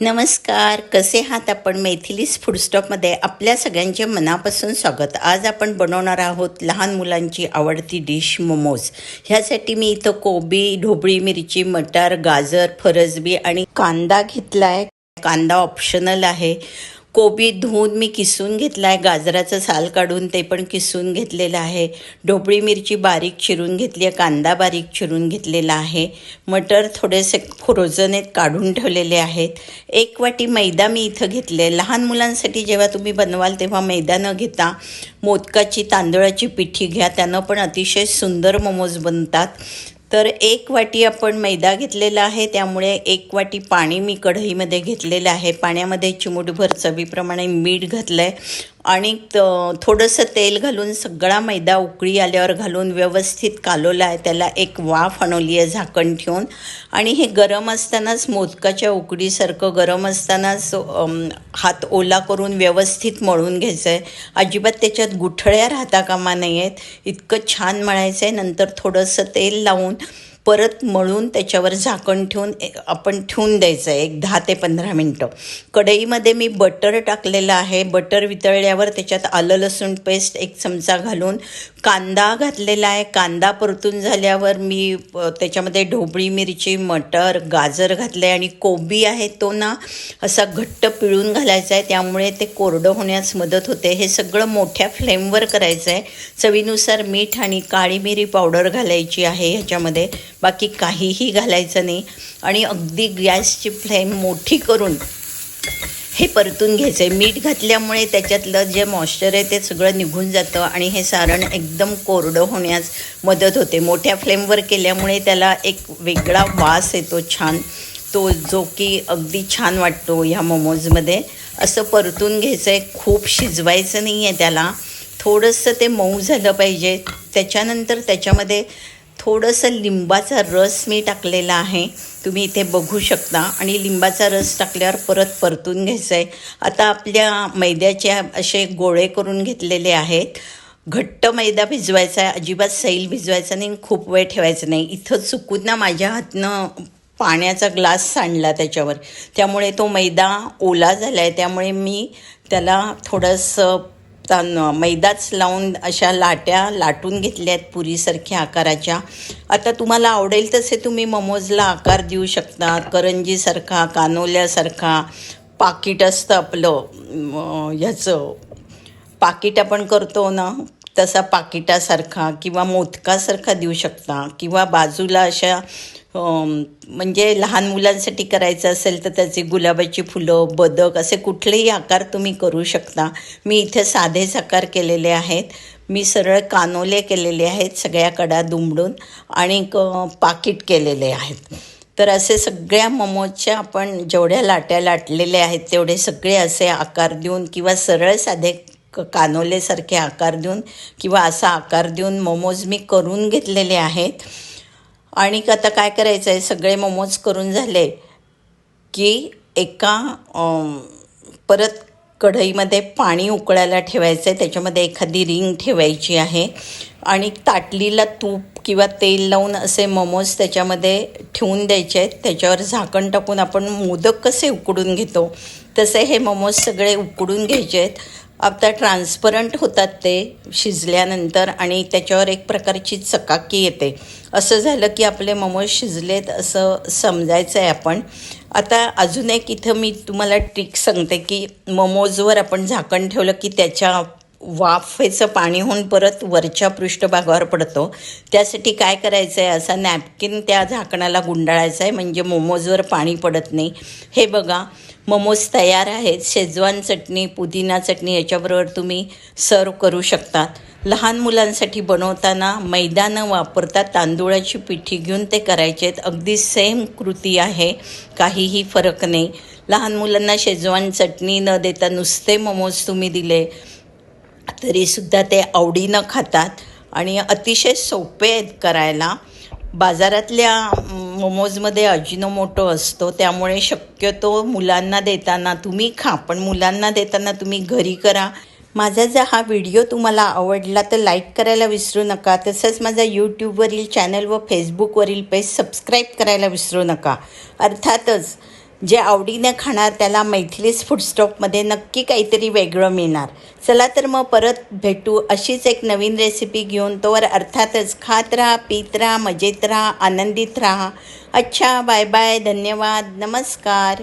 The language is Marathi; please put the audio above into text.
नमस्कार कसे आहात आपण? मैथिलीस फूडस्टॉपमध्ये आपल्या सगळ्यांचे मनापासून स्वागत. आज आपण बनवणार आहोत लहान मुलांची आवडती डिश मोमोज. ह्यासाठी मी इथं कोबी ढोबळी मिरची मटार गाजर फरसबी आणि कांदा घेतला आहे कांदा ऑप्शनल आहे. कोबी धुवून मी किसून घेतला आहे गाजराचं साल काढून ते पण किसून घेतलेलं आहे. ढोबळी मिरची बारीक चिरून घेतली आहे. कांदा बारीक चिरून घेतलेला आहे. मटर थोडेसे फ्रोझन आहेत काढून ठेवलेले आहेत. एक वाटी मैदा मी इथं घेतले. लहान मुलांसाठी जेव्हा तुम्ही बनवाल तेव्हा मैदा न घेता मोदकाची तांदळाची पिठी घ्या. त्यानं पण अतिशय सुंदर मोमोज बनतात. तर एक वाटी आपण मैदा घेतलेला आहे त्यामुळे एक वाटी पाणी मी कढईमध्ये घेतलेलं आहे. पाण्यामध्ये चिमूटभर चवीप्रमाणे मीठ घातलं आहे आणि त थोडंसं तेल घालून सगळा मैदा उकळी आल्यावर घालून व्यवस्थित कालवला आहे त्याला एक वाफ आणवली आहे झाकण ठेवून. आणि हे गरम असतानाच मोदकाच्या उकडीसारखं गरम असतानाच हात ओला करून व्यवस्थित मळून घ्यायचं आहे अजिबात त्याच्यात गुठळ्या राहता कामा नाही आहेत इतकं छान मळायचं आहे नंतर थोडंसं तेल लावून परत मळून त्याच्यावर झाकण ठेवून आपण ठेवून द्यायचं आहे एक दहा ते पंधरा मिनटं. कढईमध्ये मी बटर टाकलेलं आहे. बटर वितळल्यावर त्याच्यात आलं लसूण पेस्ट एक चमचा घालून कांदा घातलेला आहे. कांदा परतून झाल्यावर मी त्याच्यामध्ये ढोबळी मिरची मटर गाजर घातलं आहे आणि कोबी आहे तो ना असा घट्ट पिळून घालायचा आहे. त्यामुळे ते कोरडं होण्यास मदत होते. हे सगळं मोठ्या फ्लेमवर करायचं आहे. चवीनुसार मीठ आणि काळी मिरी पावडर घालायची आहे ह्याच्यामध्ये. बाकी काहीही घालायचं नाही. आणि अगदी गॅसची फ्लेम मोठी करून हे परतून घ्यायचं आहे मीठ घातल्यामुळे त्याच्यातलं जे मॉइश्चर आहे ते सगळं निघून जातं आणि हे सारण एकदम कोरडं होण्यास मदत होते. मोठ्या फ्लेमवर केल्यामुळे त्याला एक वेगळा वास येतो छान. तो जो की अगदी छान वाटतो ह्या मोमोजमध्ये. असं परतून घ्यायचं आहे खूप शिजवायचं नाही आहे त्याला. थोडंसं ते मऊ झालं पाहिजे. त्याच्यानंतर त्याच्यामध्ये थोडंसं लिंबाचा रस मी टाकलेला आहे. तुम्ही इथे बघू शकता. आणि लिंबाचा रस टाकल्यावर परत परतून घ्यायचं आहे आता आपल्या मैद्याचे असे गोळे करून घेतलेले आहेत. घट्ट मैदा भिजवायचा आहे. अजिबात सैल भिजवायचा नाही. खूप वेळ ठेवायचं नाही. इथं चुकून ना माझ्या हातनं पाण्याचा ग्लास सांडला त्याच्यावर. त्यामुळे तो मैदा ओला झाला आहे त्यामुळे मी त्याला थोडंसं तान मैदाच लावून अशा लाट्या लाटून घेतल्या आहेत पुरीसारख्या आकाराच्या. आता तुम्हाला आवडेल तसे तुम्ही मोमोजला आकार देऊ शकता. करंजीसारखा कानोल्यासारखा पाकिट असतं आपलं ह्याचं. पाकिट आपण करतो ना तसा पाकिटासारखा किंवा मोदकासारखा देऊ शकता. किंवा बाजूला अशा म्हणजे लहान मुलांसाठी करायचं असेल तर त्याचे गुलाबाची फुलं बदक असे कुठलेही आकार तुम्ही करू शकता. मी इथे साधेच आकार केलेले आहेत. मी सरळ कानोले केलेले आहेत सगळ्या कडा दुमडून आणि क पाकिट केलेले आहेत. तर असे सगळ्या मोमोजच्या आपण जेवढ्या लाट्या लाटलेल्या आहेत तेवढे सगळे असे आकार देऊन किंवा सरळ साधे क कानोलेसारखे आकार देऊन किंवा असा आकार देऊन मोमोज मी करून घेतलेले आहेत. आणि आता काय करायचं आहे सगळे मोमोज करून झाले की एका परत कढईमध्ये पाणी उकळायला ठेवायचं आहे त्याच्यामध्ये एखादी रिंग ठेवायची आहे. आणि ताटलीला तूप किंवा तेल लावून असे मोमोज त्याच्यामध्ये ठेवून द्यायचे. आहेत त्याच्यावर झाकण टाकून आपण मोदक कसे उकडून घेतो? तसे हे मोमोज सगळे उकडून घ्यायचे आहेत आता ट्रान्सपरंट होतात ते शिजल्यानंतर आणि त्याच्यावर एक प्रकारची चकाकी येते. असं झालं की आपले मोमोज शिजलेत असं समजायचं आहे आपण. आता अजून एक इथं मी तुम्हाला ट्रिक सांगते की मोमोजवर आपण झाकण ठेवलं की त्याच्या वाफेचं पाणी होऊन परत वरच्या पृष्ठभागावर पडतो. त्यासाठी काय करायचं आहे असा नॅपकिन त्या झाकणाला गुंडाळायचा आहे म्हणजे मोमोजवर पाणी पडत नाही. हे बघा मोमोज तयार आहेत. शेजवान चटणी पुदिना चटणी याच्याबरोबर तुम्ही सर्व करू शकतात. लहान मुलांसाठी बनवताना मैदा न वापरता तांदूळाची पिठी घेऊन ते करायचे आहेत. अगदी सेम कृती आहे. काहीही फरक नाही. लहान मुलांना शेजवान चटणी न देता नुसते मोमोज तुम्ही दिले. तरीसुद्धा ते आवडीनं खातात. आणि अतिशय सोपे आहेत करायला. बाजारातल्या मोमोजमध्ये अजिनोमोटो असतो. त्यामुळे शक्यतो मुलांना देताना तुम्ही खा पण मुलांना देताना तुम्ही घरी करा. माझा जर हा व्हिडिओ तुम्हाला आवडला तर लाईक करायला विसरू नका. तसंच माझा यूट्यूबवरील चॅनल व फेसबुकवरील पेज सबस्क्राईब करायला विसरू नका. अर्थातच जे आवडीनं खाणार त्याला मैथिलीस फूडस्टॉपमध्ये नक्की काहीतरी वेगळं मिळणार. चला तर मग परत भेटू. अशीच एक नवीन रेसिपी घेऊन तोवर अर्थातच खात राहा पीत राहा मजेत राहा आनंदित राहा. अच्छा बाय बाय धन्यवाद. नमस्कार.